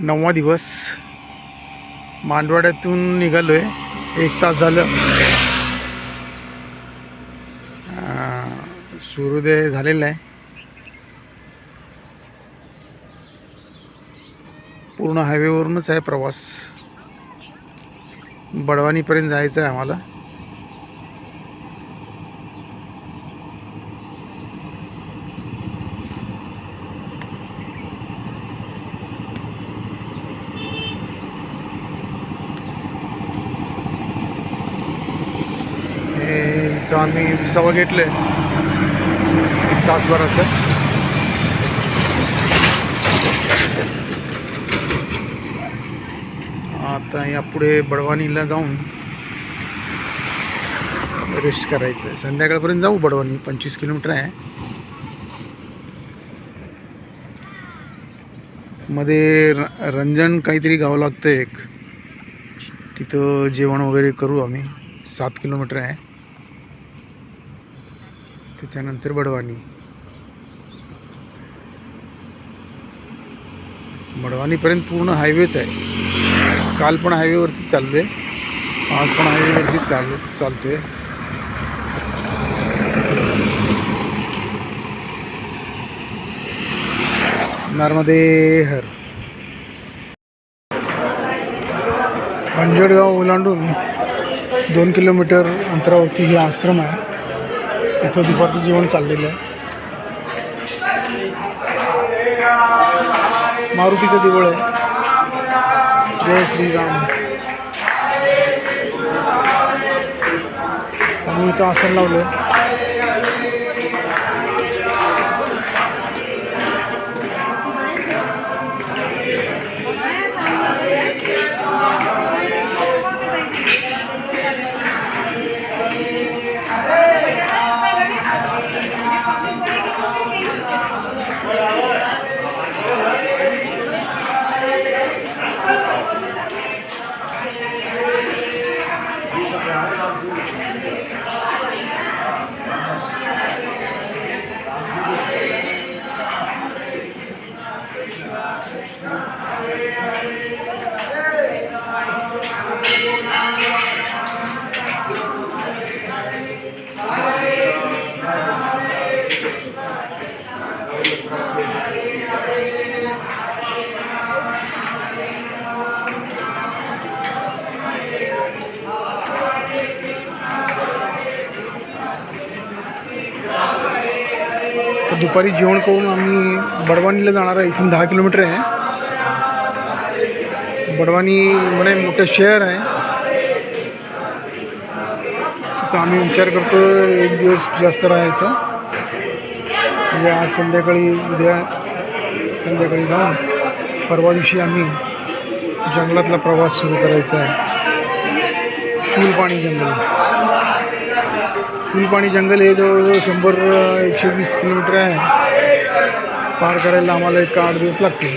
नववा दिवस. मांडवाड्यातून निघालो आहे एक तास झालं. सूर्योदय झालेला आहे. पूर्ण हायवेवरूनच आहे प्रवास. बडवानीपर्यंत जायचं आहे आम्हाला. हे आम्ही विसावा घेतलं. आहे एक तासभराचं. आता यापुढे बडवानीला जाऊन रेस्ट करायचं आहे संध्याकाळपर्यंत जाऊ बडवानी. पंचवीस किलोमीटर आहे. मध्ये रंजन काहीतरी गाव लागतं एक. तिथं जेवण वगैरे करू आम्ही. सात किलोमीटर आहे. त्याच्यानंतर बडवानी. बडवानीपर्यंत पूर्ण हायवेच आहे. काल पण हायवेवरती चाललो आहे आज पण हायवेवरती चालू चालतो आहे नर्मदे हर. अंजडगाव ओलांडून दोन किलोमीटर अंतरावरती हे आश्रम आहे. इथं दुपारचं जेवण चाललेलं आहे. मारुतीचं देवळ आहे. जय श्रीराम. आम्ही इथं आसन लावलं आहे दुपारी जेवण करून आम्ही बडवानीला जाणार आहे. इथून दहा किलोमीटर आहे. बडवानी म्हणे मोठं शहर आहे तिथं आम्ही विचार करतो एक दिवस जास्त राहायचा। म्हणजे आज संध्याकाळी उद्या संध्याकाळी जाऊन परवा दिवशी आम्ही जंगलातला प्रवास सुरू करायचा आहे. फुलपाणी जंगल. फुलपाणी जंगल हे जवळजवळ शंभर एकशे वीस किलोमीटर आहे. पार करायला आम्हाला एक आठ दिवस लागतील.